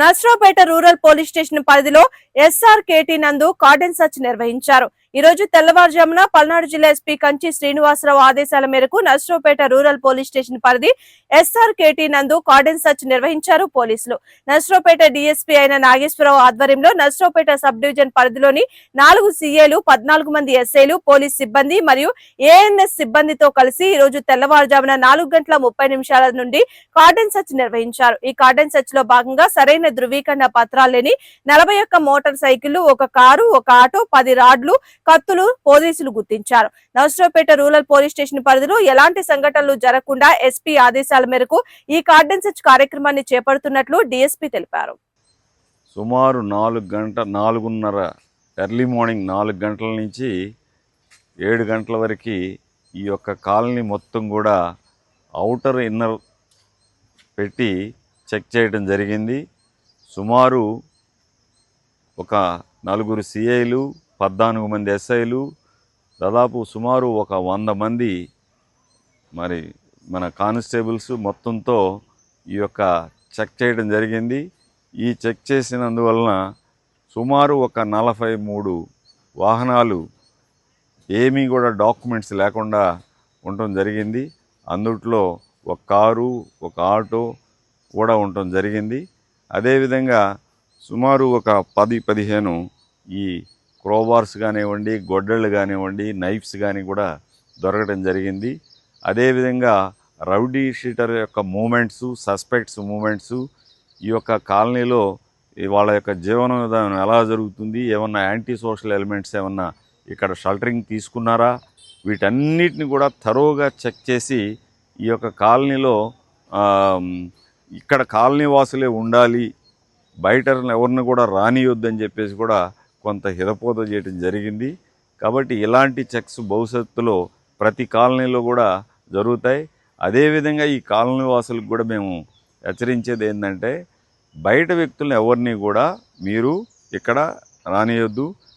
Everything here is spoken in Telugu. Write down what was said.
నర్సరావుపేట రూరల్ పోలీస్ స్టేషన్ పరిధిలో ఎస్ఆర్ కేటీ నందు కార్డెన్ సర్చ్ నిర్వహించారు. ఈ రోజు తెల్లవారుజామున పల్నాడు జిల్లా ఎస్పీ కంచి శ్రీనివాసరావు ఆదేశాల మేరకు నర్సరావుపేట రూరల్ పోలీస్ స్టేషన్ పరిధి ఎస్ఆర్కేటీ నందు కార్డెన్ సర్చ్ నిర్వహించారు పోలీసులు. నర్సరావుపేట డీఎస్పీ అయిన నాగేశ్వరరావు ఆధ్వర్యంలో నర్సరావుపేట సబ్ డివిజన్ పరిధిలోని నాలుగు సీఏలు పద్నాలుగు మంది ఎస్ఐలు పోలీస్ సిబ్బంది మరియు ఏఎన్ఎస్ సిబ్బందితో కలిసి ఈ రోజు తెల్లవారుజామున నాలుగు గంటల ముప్పై నిమిషాల నుండి కార్డెన్ సర్చ్ నిర్వహించారు. ఈ కార్డెన్ సర్చ్లో భాగంగా సరైన ధృవీకరణ పత్రాలు లేని నలభై ఒక్క మోటార్ సైకిళ్ళు ఒక కారు ఒక ఆటో పది రాడ్లు కత్తులు పోలీసులు గుర్తించారు. నర్సరావుపేట రూరల్ పోలీస్ స్టేషన్ పరిధిలో ఎలాంటి సంఘటనలు జరగకుండా ఎస్పీ ఆదేశాల మేరకు ఈ కార్డెన్ సర్చ్ కార్యక్రమాన్ని చేపడుతున్నట్లు డీఎస్పీ తెలిపారు. సుమారు నాలుగు గంట నాలుగున్నర ఎర్లీ మార్నింగ్ నాలుగు గంటల నుంచి ఏడు గంటల వరకు ఈ యొక్క కాలనీ మొత్తం కూడా అవుటర్ ఇన్నర్ పెట్టి చెక్ చేయడం జరిగింది. సుమారు ఒక నలుగురు సిఐలు పద్నాలుగు మంది ఎస్ఐలు దాదాపు సుమారు ఒక వంద మంది మరి మన కానిస్టేబుల్స్ మొత్తంతో ఈ యొక్క చెక్ చేయడం జరిగింది. ఈ చెక్ చేసినందువలన సుమారు ఒక నలభై మూడు వాహనాలు ఏమీ కూడా డాక్యుమెంట్స్ లేకుండా ఉండటం జరిగింది. అందుట్లో ఒక కారు ఒక ఆటో కూడా ఉండటం జరిగింది. అదేవిధంగా సుమారు ఒక పది పదిహేను ఈ క్రోబార్స్ కానివ్వండి గొడ్డళ్ళు కానివ్వండి నైఫ్స్ కానీ కూడా దొరకడం జరిగింది. అదేవిధంగా రౌడీ షీటర్ యొక్క మూమెంట్స్ సస్పెక్ట్స్ మూమెంట్స్ ఈ యొక్క కాలనీలో వాళ్ళ యొక్క జీవన విధానం ఎలా జరుగుతుంది ఏమన్నా యాంటీ సోషల్ ఎలిమెంట్స్ ఏమన్నా ఇక్కడ షల్టరింగ్ తీసుకున్నారా? వీటన్నిటిని కూడా తరోగా చెక్ చేసి ఈ యొక్క కాలనీలో ఇక్కడ కాలనీ వాసులే ఉండాలి బయట ఎవరిని కూడా రానియొద్దని చెప్పేసి కూడా కొంత హితపోత చేయడం జరిగింది. కాబట్టి ఇలాంటి చెక్స్ భవిష్యత్తులో ప్రతి కాలనీలో కూడా జరుగుతాయి. అదేవిధంగా ఈ కాలనీ వాసులకు కూడా మేము హెచ్చరించేది ఏంటంటే బయట వ్యక్తులను ఎవరిని కూడా మీరు ఇక్కడ రానియొద్దు.